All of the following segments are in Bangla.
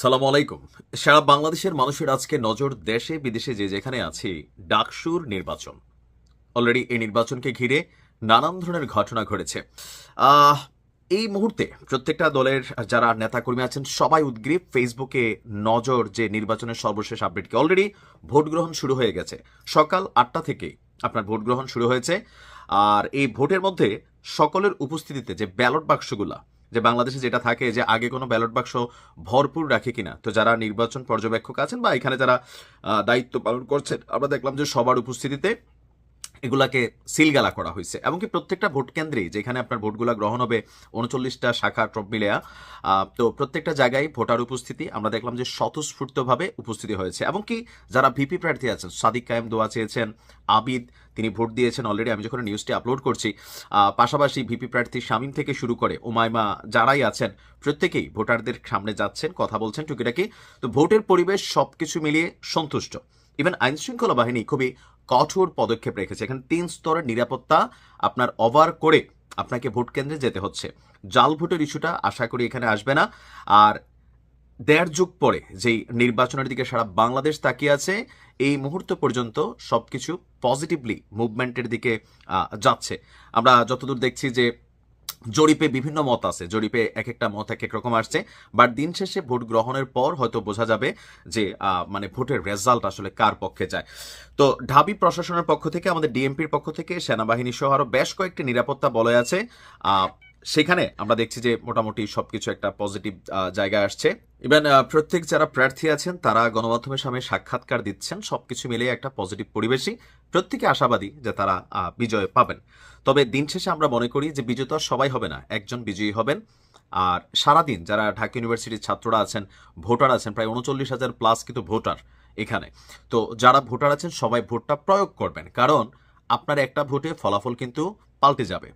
সালাম আলাইকুম। সারা বাংলাদেশের মানুষের আজকে নজর দেশে বিদেশে যে যেখানে আছি, ডাকসুর নির্বাচন। অলরেডি এই নির্বাচনকে ঘিরে নানান ধরনের ঘটনা ঘটেছে। এই মুহূর্তে প্রত্যেকটা দলের যারা নেতাকর্মী আছেন, সবাই উদ্গ্রীব ফেসবুকে নজর যে নির্বাচনের সর্বশেষ আপডেটকে অলরেডি ভোট গ্রহণ শুরু হয়ে গেছে। সকাল আটটা থেকে আপনার ভোট গ্রহণ শুরু হয়েছে। আর এই ভোটের মধ্যে সকলের উপস্থিতিতে যে ব্যালট বাক্সগুলা যে বাংলাদেশে যেটা থাকে যে আগে কোনো ব্যালট বাক্স ভরপুর রাখে কিনা। তো যারা নির্বাচন পর্যবেক্ষক আছেন বা এখানে যারা দায়িত্ব পালন করছেন, আমরা দেখলাম যে সবার উপস্থিতিতে এগুলাকে সিলগালা করা হয়েছে। এমনকি প্রত্যেকটা ভোট কেন্দ্রেই যেখানে আপনার ভোটগুলা গ্রহণ হবে, উনচল্লিশটা শাখা ট্রপ মিলেয়া তো প্রত্যেকটা জায়গায় ভোটার উপস্থিতি আমরা দেখলাম যে স্বতঃস্ফূর্তভাবে উপস্থিতি হয়েছে। এমনকি যারা ভিপি প্রার্থী আছেন, সাদিক কায়েম দোয়া চেয়েছেন, আবিদ তিনি ভোট দিয়েছেন অলরেডি আমি যখন নিউজটি আপলোড করছি পাশাপাশি ভিপি প্রার্থী শামীম থেকে শুরু করে ওমাইমা যারাই আছেন, প্রত্যেকেই ভোটারদের সামনে যাচ্ছেন, কথা বলছেন, টুকিটাকি। তো ভোটের পরিবেশ সবকিছু মিলিয়ে সন্তুষ্ট। ইভেন আইনশৃঙ্খলা বাহিনী খুবই কঠোর পদক্ষেপ রেখেছে। এখানে তিন স্তরের নিরাপত্তা আপনার ওভার করে আপনাকে ভোট কেন্দ্রে যেতে হচ্ছে। জাল ভোটের ইস্যুটা আশা করি এখানে আসবে না। আর দেড় যুগ পরে যেই নির্বাচনের দিকে সারা বাংলাদেশ তাকিয়ে আছে, এই মুহূর্ত পর্যন্ত সবকিছু পজিটিভলি মুভমেন্টের দিকে যাচ্ছে। আমরা যতদূর দেখছি যে জরিপে বিভিন্ন মত আছে। জরিপে এক একটা মত এক এক রকম আসছে। বাট দিন শেষে ভোট গ্রহণের পর হয়তো বোঝা যাবে যে মানে ভোটের রেজাল্ট আসলে কার পক্ষে যায়। তো ঢাবি প্রশাসনের পক্ষ থেকে, আমাদের ডিএমপির পক্ষ থেকে, সেনাবাহিনী সহ আরও বেশ কয়েকটি নিরাপত্তা বলয় আছে। সেখানে আমরা দেখছি যে মোটামুটি সবকিছু একটা পজিটিভ জায়গায় আসছে। ইভেন প্রত্যেক যারা প্রার্থী আছেন, তারা গণমাধ্যমের সামনে সাক্ষাৎকার দিচ্ছেন। সবকিছু মিলিয়ে একটা পজিটিভ পরিবেশই প্রত্যেকে আশাবাদী যে তারা বিজয় পাবেন। তবে দিন শেষে আমরা মনে করি যে বিজয় তো সবাই হবে না, একজন বিজয়ী হবেন। আর সারাদিন যারা ঢাকা ইউনিভার্সিটির ছাত্ররা আছেন, ভোটার আছেন, প্রায় উনচল্লিশ হাজার প্লাস কিন্তু ভোটার এখানে। তো যারা ভোটার আছেন, সবাই ভোটটা প্রয়োগ করবেন। কারণ আপনার একটা ভোটে ফলাফল কিন্তু পাল্টে যাবে।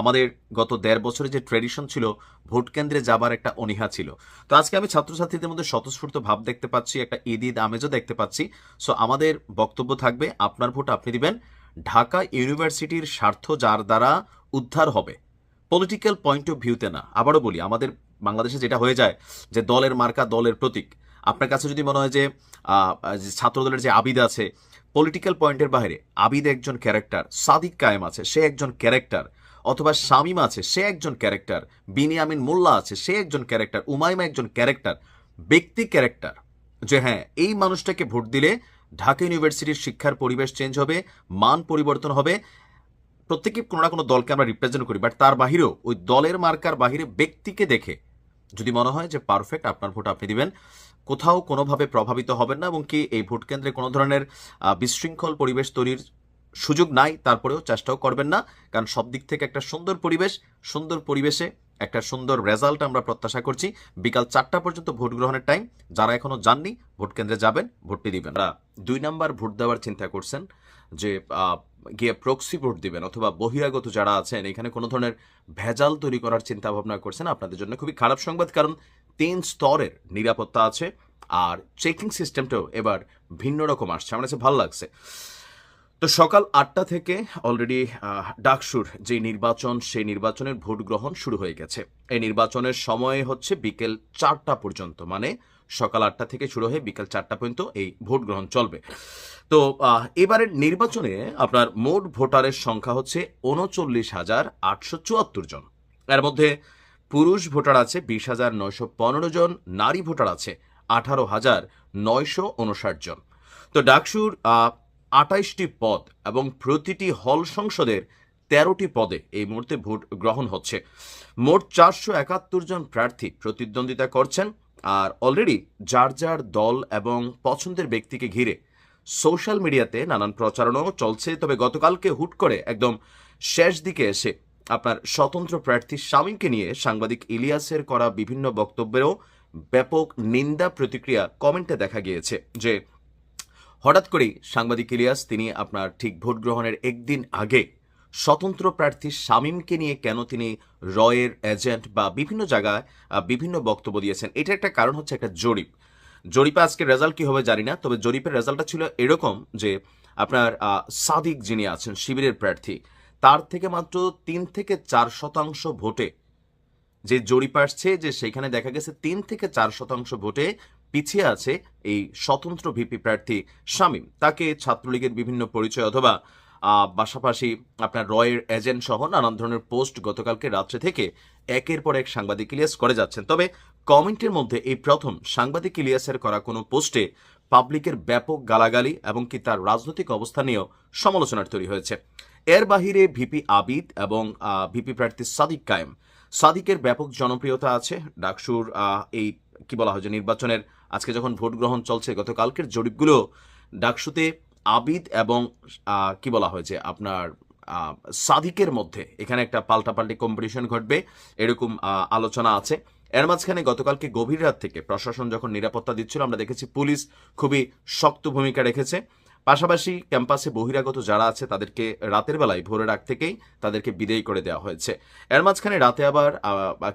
আমাদের গত দেড় বছরে যে ট্রেডিশন ছিল, ভোট কেন্দ্রে যাবার একটা অনীহা ছিল। তো আজকে আমি ছাত্রছাত্রীদের মধ্যে স্বতঃস্ফূর্ত ভাব দেখতে পাচ্ছি, একটা ঈদ ঈদ আমেজও দেখতে পাচ্ছি। সো আমাদের বক্তব্য থাকবে, আপনার ভোট আপনি দিবেন। ঢাকা ইউনিভার্সিটির স্বার্থ যার দ্বারা উদ্ধার হবে, পলিটিক্যাল পয়েন্ট অফ ভিউতে না। আবারও বলি, আমাদের বাংলাদেশে যেটা হয়ে যায় যে দলের মার্কা, দলের প্রতীক। আপনার কাছে যদি মনে হয় যে ছাত্রদলের যে আবিদ আছে, পলিটিক্যাল পয়েন্টের বাইরে আবিদ একজন ক্যারেক্টার, সাদিক কায়েম আছে, সে একজন ক্যারেক্টার। অথবা শামিম আছে, সে একজন ক্যারেক্টার। বিনিয়ামিন মোল্লা আছে, সে একজন ক্যারেক্টার। উমাইমা একজন ক্যারেক্টার, ব্যক্তি ক্যারেক্টার। যে হ্যাঁ এই মানুষটাকে ভোট দিলে ঢাকা ইউনিভার্সিটির শিক্ষার পরিবেশ চেঞ্জ হবে, মান পরিবর্তন হবে। প্রত্যেকে কোনো না কোনো দলকে আমরা রিপ্রেজেন্ট করি বাট তার বাহিরেও ওই দলের মার্কার বাহিরে ব্যক্তিকে দেখে যদি মনে হয় যে পারফেক্ট আপনার ভোট আপনি দিবেন, কোথাও কোনোভাবে প্রভাবিত হবেন না, এবং কি এই ভোট কেন্দ্রে কোনো ধরনের বিশৃঙ্খল পরিবেশ তৈরির সুযোগ নাই, তারপরেও চেষ্টাও করবেন না, কারণ সব দিক থেকে একটা সুন্দর পরিবেশ, সুন্দর পরিবেশে একটা সুন্দর রেজাল্ট আমরা প্রত্যাশা করছি। বিকাল চারটা পর্যন্ত ভোট গ্রহণের টাইম যারা এখনও যাননি, ভোট কেন্দ্রে যাবেন, ভোটটি দিবেন। দুই নাম্বার ভোট দেওয়ার চিন্তা করছেন যে গিয়ে প্রক্সি ভোট দিবেন অথবা বহিরাগত যারা আছেন, এখানে কোনো ধরনের ভেজাল তৈরি করার চিন্তা ভাবনা করছেন, আপনাদের জন্য খুবই খারাপ সংবাদ, কারণ তিন স্তরের নিরাপত্তা আছে, আর চেকিং সিস্টেমটাও এবার ভিন্ন রকম আসছে। আমার কাছে ভালো লাগছে। তো সকাল আটটা থেকে অলরেডি ডাকসুর যে নির্বাচন, সেই নির্বাচনের ভোট গ্রহণ শুরু হয়ে গেছে। এই নির্বাচনের সময় হচ্ছে বিকেল চারটা পর্যন্ত মানে সকাল আটটা থেকে শুরু হয়ে বিকেল চারটা পর্যন্ত এই ভোট গ্রহণ চলবে। তো এবারের নির্বাচনে আপনার মোট ভোটারের সংখ্যা হচ্ছে উনচল্লিশ হাজার আটশো চুয়াত্তর জন। এর মধ্যে পুরুষ ভোটার আছে বিশ হাজার নয়শো পনেরো জন, নারী ভোটার আছে আঠারো হাজার নয়শো উনষাট জন। তো ডাকসুর আটাইশটি পদ এবং প্রতিটি হল সংসদের তেরোটি পদে এই মুহূর্তে ভোট গ্রহণ হচ্ছে। মোট চারশো একাত্তর জন প্রার্থী প্রতিদ্বন্দ্বিতা করছেন আর অলরেডি যার যার দল এবং পছন্দের ব্যক্তিকে ঘিরে সোশ্যাল মিডিয়াতে নানান প্রচারণাও চলছে। তবে গতকালকে হুট করে একদম শেষ দিকে এসে আপনার স্বতন্ত্র প্রার্থী শামীমকে নিয়ে সাংবাদিক ইলিয়াসের করা বিভিন্ন বক্তব্যেরও ব্যাপক নিন্দা প্রতিক্রিয়া কমেন্টে দেখা গিয়েছে যে হঠাৎ করেই সাংবাদিক ইলিয়াস, তিনি আপনার ঠিক ভোট গ্রহণের একদিন আগে স্বতন্ত্র প্রার্থী শামীমকে নিয়ে কেন তিনি রয়ের এজেন্ট বা বিভিন্ন জায়গায় বিভিন্ন বক্তব্য দিয়েছেন এটা একটা কারণ হচ্ছে একটা জরিপ। জরিপে আজকে রেজাল্ট কি হবে জানি না, তবে জরিপের রেজাল্টটা ছিল এরকম যে আপনার সাদিক যিনি আছেন, শিবিরের প্রার্থী, তার থেকে মাত্র তিন থেকে চার শতাংশ ভোটে যে জরিপ আসছে, যে সেখানে দেখা গেছে তিন থেকে চার শতাংশ ভোটে পিছিয়ে আছে এই স্বতন্ত্র ভিপি প্রার্থী শামীম। তাকে ছাত্রলীগের বিভিন্ন পরিচয় অথবা পাশাপাশি আপনার রয়ের এজেন্ট সহ নানান ধরনের পোস্ট গতকালকে রাত্রে থেকে একের পর এক সাংবাদিক ইলিয়াস করে যাচ্ছেন। তবে কমেন্টের মধ্যে এই প্রথম সাংবাদিক ইলিয়াসের করা কোনো পোস্টে পাবলিকের ব্যাপক গালাগালি এবং কি তার রাজনৈতিক অবস্থা নিয়েও সমালোচনার তৈরি হয়েছে। এর বাহিরে ভিপি আবিদ এবং ভিপি প্রার্থী সাদিক কায়েম। সাদিকের ব্যাপক জনপ্রিয়তা আছে ডাকসুর এই কি বলা হয় যে নির্বাচনের আজকে যখন ভোট গ্রহণ চলছে, গতকালকের জরিপগুলো ডাকসুতে আবিদ এবং কি বলা হয়েছে, আপনার সাদিকের মধ্যে। এখানে একটা পাল্টাপাল্টি কম্পিটিশন ঘটবে, এরকম আলোচনা আছে। এর মাঝখানে গতকালকে গভীর রাত থেকে প্রশাসন যখন নিরাপত্তা দিচ্ছিল, আমরা দেখেছি পুলিশ খুবই শক্ত ভূমিকা রেখেছে। পাশাপাশি ক্যাম্পাসে বহিরাগত যারা আছে, তাদেরকে রাতের বেলায় ভোরের আগ থেকেই তাদেরকে বিদায় করে দেওয়া হয়েছে। এর মাঝখানে রাতে আবার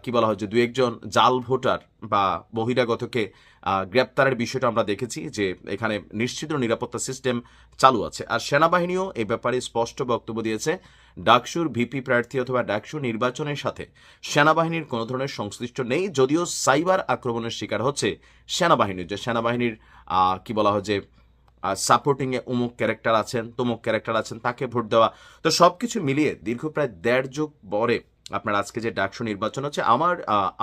কি বলা হয় যে দু একজন জাল ভোটার বা বহিরাগতকে গ্রেপ্তারের বিষয়টা আমরা দেখেছি যে এখানে নিশ্চিত নিরাপত্তা সিস্টেম চালু আছে। আর সেনাবাহিনীও এই ব্যাপারে স্পষ্ট বক্তব্য দিয়েছে। ডাকসুর ভিপি প্রার্থী অথবা ডাকসুর নির্বাচনের সাথে সেনাবাহিনীর কোনো ধরনের সংশ্লিষ্ট নেই, যদিও সাইবার আক্রমণের শিকার হচ্ছে সেনাবাহিনী। যে সেনাবাহিনীর কি বলা হয় যে সাপোর্টিং এ অমুক ক্যারেক্টার আছেন, তমুক ক্যারেক্টার আছেন, তাকে ভোট দেওয়া। তো সব কিছু মিলিয়ে দীর্ঘ প্রায় দেড় যুগ পরে আপনার আজকে যে ডাকসু নির্বাচন হচ্ছে, আমার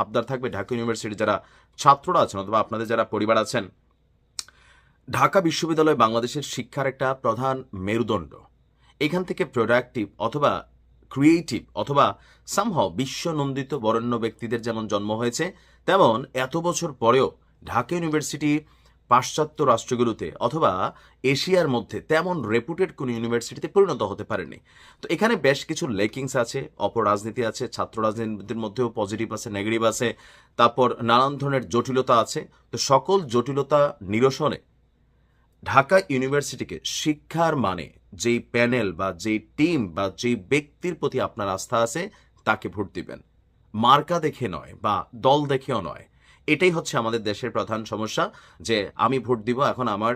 আবদার থাকবে ঢাকা ইউনিভার্সিটির যারা ছাত্ররা আছেন অথবা আপনাদের যারা পরিবার আছেন, ঢাকা বিশ্ববিদ্যালয় বাংলাদেশের শিক্ষার একটা প্রধান মেরুদণ্ড। এখান থেকে প্রোডাক্টিভ অথবা ক্রিয়েটিভ অথবা সামহাও বিশ্বনন্দিত বরেণ্য ব্যক্তিদের যেমন জন্ম হয়েছে, তেমন এত বছর পরেও ঢাকা ইউনিভার্সিটি পাশ্চাত্য রাষ্ট্রগুলোতে অথবা এশিয়ার মধ্যে তেমন রেপুটেড কোনো ইউনিভার্সিটিতে পরিণত হতে পারেনি। তো এখানে বেশ কিছু লেকিংস আছে অপরাজনীতি আছে, ছাত্র রাজনীতির মধ্যেও পজিটিভ আছে নেগেটিভ আছে, তারপর নানান ধরনের জটিলতা আছে। তো সকল জটিলতা নিরসনে ঢাকা ইউনিভার্সিটিকে শিক্ষার মানে যেই প্যানেল বা যেই টিম বা যেই ব্যক্তির প্রতি আপনার আস্থা আছে, তাকে ভোট দিবেন। মার্কা দেখে নয় বা দল দেখেও নয় এটাই হচ্ছে আমাদের দেশের প্রধান সমস্যা যে আমি ভোট দিব, এখন আমার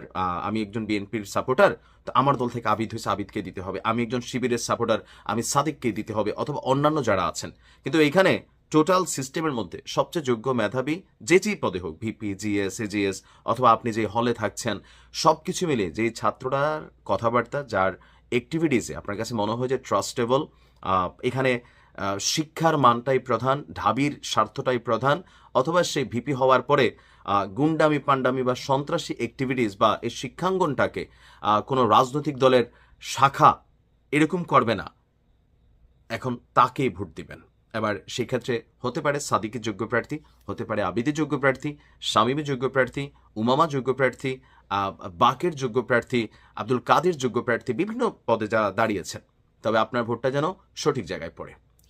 আমি একজন বিএনপির সাপোর্টার তো আমার দল থেকে আবিদ হয়েছে আবিদকে দিতে হবে, আমি একজন শিবিরের সাপোর্টার আমি সাদিককে দিতে হবে, অথবা অন্যান্য যারা আছেন। কিন্তু এইখানে টোটাল সিস্টেমের মধ্যে সবচেয়ে যোগ্য মেধাবী যে যেই পদে হোক ভিপি জিএস এজিএস অথবা আপনি যে হলে থাকছেন সব কিছু মিলে যেই ছাত্রটার কথাবার্তা, যার অ্যাক্টিভিটিসে আপনার কাছে মনে হয় যে ট্রাস্টেবল এখানে শিক্ষার মানটাই প্রধান, ঢাবির স্বার্থটাই প্রধান, অথবা সেই ভিপি হওয়ার পরে গুন্ডামি, পাণ্ডামি বা সন্ত্রাসী অ্যাক্টিভিটিস বা এই শিক্ষাঙ্গনটাকে কোনো রাজনৈতিক দলের শাখা এরকম করবে না। এখন তাকেই ভোট দিবেন। এবার সেক্ষেত্রে হতে পারে সাদিকের যোগ্য প্রার্থী, হতে পারে আবিদের যোগ্য প্রার্থী শামীমের যোগ্য প্রার্থী, উমামা যোগ্য প্রার্থী বাকের যোগ্য প্রার্থী, আব্দুল কাদের যোগ্য প্রার্থী, বিভিন্ন পদে যারা দাঁড়িয়েছেন। তবে আপনার ভোটটা যেন সঠিক জায়গায় পড়ে।